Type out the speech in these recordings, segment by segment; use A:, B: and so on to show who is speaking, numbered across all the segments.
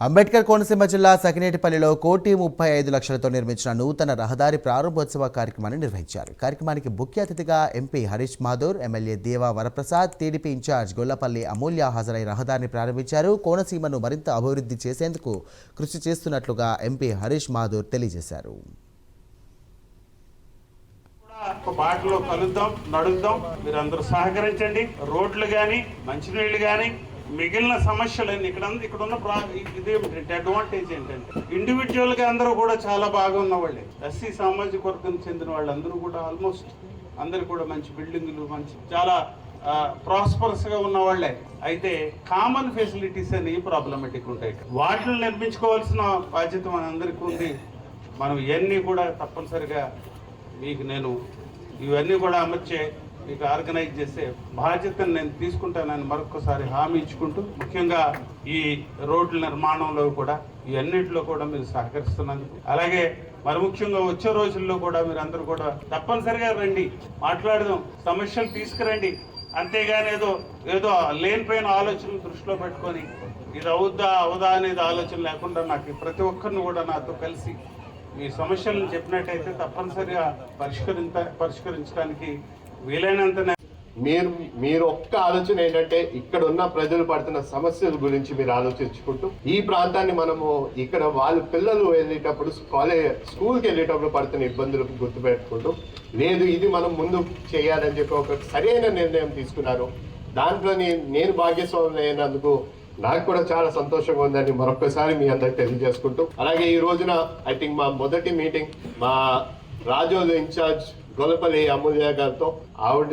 A: అంబేద్కర్ కోనసీమ జిల్లా సకినేటిపల్లిలో కోటి ముప్పై ఐదు లక్షలతో నిర్మించిన నూతన రహదారి ప్రారంభోత్సవ కార్యక్రమాన్ని నిర్వహించారు. కార్యక్రమానికి ముఖ్య అతిథిగా MP Harish Madhur MLA Deva Varaprasad TDP incharge Gollapalli Amulya హాజరై రహదారిని ప్రారంభించారు. కోనసీమను మరింత అభివృద్ధి చేసేందుకు కృషి చేస్తున్నట్లుగా ఎంపీ హరీష్ మాధూర్ తెలియజేశారు.
B: ఒక బాటలో కలుద్దాం నడుద్దాం. మీరు అందరూ సహకరించండి. రోడ్లు కానీ మంచినీళ్ళు కానీ మిగిలిన సమస్యలన్నీ ఇక్కడ ఇక్కడ ఉన్న ప్రా ఇది ఏమిటంటే అడ్వాంటేజ్ ఏంటంటే ఇండివిజువల్గా అందరూ కూడా చాలా బాగా ఉన్నవాళ్ళే ఎస్సీ సామాజిక వర్గం చెందిన వాళ్ళందరూ కూడా ఆల్మోస్ట్ అందరు కూడా మంచి బిల్డింగులు మంచి చాలా ప్రాస్పరస్గా ఉన్నవాళ్ళే ఉన్న వాళ్ళే అయితే కామన్ ఫెసిలిటీస్ అని ప్రాబ్లమేటిక్ ఉంటాయి వాటిని నిర్మించుకోవాల్సిన బాధ్యత మనందరికీ ఉంది. మనం ఇవన్నీ కూడా తప్పనిసరిగా మీకు నేను ఇవన్నీ కూడా అమర్చే మీకు ఆర్గనైజ్ చేసే బాధ్యతను నేను తీసుకుంటానని మరొకసారి హామీ ఇచ్చుకుంటూ ముఖ్యంగా ఈ రోడ్ల నిర్మాణంలో కూడా ఇవన్నిటిలో కూడా మీరు సహకరిస్తున్నందుకు. అలాగే మరి ముఖ్యంగా వచ్చే రోజుల్లో కూడా మీరు అందరూ కూడా తప్పనిసరిగా రండి మాట్లాడదాం సమస్యలు తీసుకురండి. అంతేగాని ఏదో ఏదో లేనిపోయిన ఆలోచనలు దృష్టిలో పెట్టుకొని ఇది అవుద్దా అవుదా అనేది ఆలోచన లేకుండా నాకు ప్రతి ఒక్కరిని కూడా నాతో కలిసి మీ సమస్యలను చెప్పినట్టయితే తప్పనిసరిగా పరిష్కరించ పరిష్కరించడానికి వీలైనంత
C: మీరు మీరు ఒక్క ఆలోచన ఏంటంటే ఇక్కడ ఉన్న ప్రజలు పడుతున్న సమస్యల గురించి మీరు ఆలోచించుకుంటూ ఈ ప్రాంతాన్ని మనము ఇక్కడ వాళ్ళ పిల్లలు వెళ్ళేటప్పుడు కాలేజ్ స్కూల్కి వెళ్ళేటప్పుడు పడుతున్న ఇబ్బందులు గుర్తుపెట్టుకుంటూ లేదు ఇది మనం ముందు చేయాలని చెప్పి ఒక సరైన నిర్ణయం తీసుకున్నారు. దాంట్లో నేను భాగ్యస్వామి అయినందుకు నాకు కూడా చాలా సంతోషంగా ఉందని మరొకసారి మీ అందరికి తెలియజేసుకుంటూ. అలాగే ఈ రోజున ఐ థింక్ మా మొదటి మీటింగ్ మా రాజోలు ఇన్ఛార్జ్ గొలపల్లి అమూల్య గారితో ఆవిడ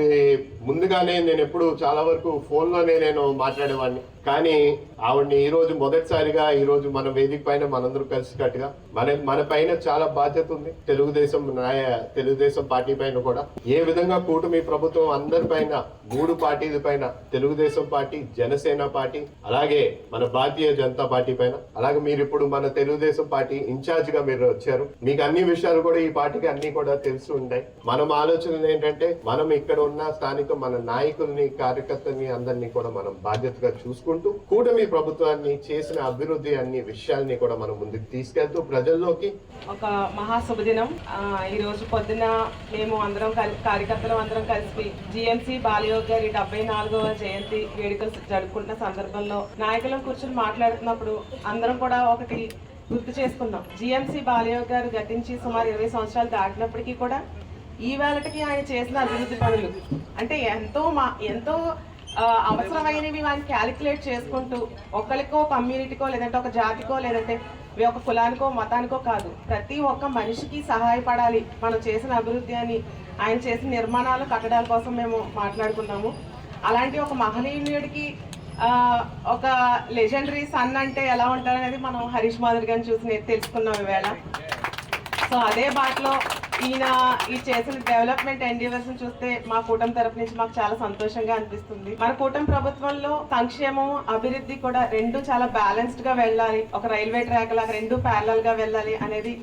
C: ముందుగానే నేను ఎప్పుడు చాలా వరకు ఫోన్లోనే నేను మాట్లాడేవాడిని. కానీ ఆవిడని ఈరోజు మొదటిసారిగా ఈరోజు మన వేదిక పైన మనందరూ కలిసికట్టుగా మన మన పైన చాలా బాధ్యత ఉంది. తెలుగుదేశం న్యాయ తెలుగుదేశం పార్టీ పైన కూడా. ఏ విధంగా కూటమి ప్రభుత్వం అందరి పైన మూడు పార్టీల పైన తెలుగుదేశం పార్టీ జనసేన పార్టీ అలాగే మన భారతీయ జనతా పార్టీ పైన అలాగే మీరు ఇప్పుడు మన తెలుగుదేశం పార్టీ ఇన్ఛార్జ్గా మీరు వచ్చారు. మీకు అన్ని విషయాలు కూడా ఈ పార్టీకి అన్ని కూడా తెలిసి ఉంటాయి. మనం ఆలోచన ఏంటంటే మనం ఇక్కడ ఉన్న స్థానిక మన నాయకుల్ని కార్యకర్తల్ని అందరినీ కూడా మనం బాధ్యతగా చూసుకుంటూ కూటమి ప్రభుత్వాన్ని చేసిన అభివృద్ధి అన్ని విషయాల్ని కూడా మనం ముందుకు తీసుకెళ్తూ ప్రజల్లోకి
D: ఒక మహాశుభదినం ఈ రోజు పొద్దున మేము అందరం కలిసి కార్యకర్తలు అందరం కలిసి జిఎంసి బాలయోగ్ గారి డెబ్బై నాలుగవ జయంతి వేడుకలు జరుపుకుంటున్న సందర్భంలో నాయకులను కూర్చొని మాట్లాడుతున్నప్పుడు అందరం కూడా ఒకటి గుర్తు చేసుకున్నాం. జిఎంసి బాలయోగ్ గారు గతించి సుమారు ఇరవై సంవత్సరాలు దాటినప్పటికీ కూడా ఈ వేళటికి ఆయన చేసిన అభివృద్ధి పనులు. అంటే ఎంతో మా ఎంతో అవసరమైనవి ఆయన క్యాలిక్యులేట్ చేసుకుంటూ ఒకరికో కమ్యూనిటీకో లేదంటే ఒక జాతికో లేదంటే ఒక కులానికో మతానికో కాదు. ప్రతి ఒక్క మనిషికి సహాయపడాలి మనం చేసిన అభివృద్ధి అని ఆయన చేసిన నిర్మాణాలు కట్టడాల కోసం మేము మాట్లాడుకున్నాము అలాంటి ఒక మహనీయుడికి ఒక లెజెండరీ సన్ అంటే ఎలా ఉంటారనేది మనం హరీష్ మాధురి గారిని చూసి నేను తెలుసుకున్నాం ఈవేళ సో అదే బాటలో ఈయన ఈ చేసిన డెవలప్మెంట్ ఎండివర్స్ చూస్తే మా కూటమి తరపు నుంచి మాకు చాలా సంతోషంగా అనిపిస్తుంది. మన కూటమి ప్రభుత్వంలో సంక్షేమం అభివృద్ధి కూడా రెండు చాలా బ్యాలెన్స్డ్గా వెళ్ళాలి. ఒక రైల్వే ట్రాక్ లాగా రెండు ప్యారలల్గా వెళ్ళాలి అనేది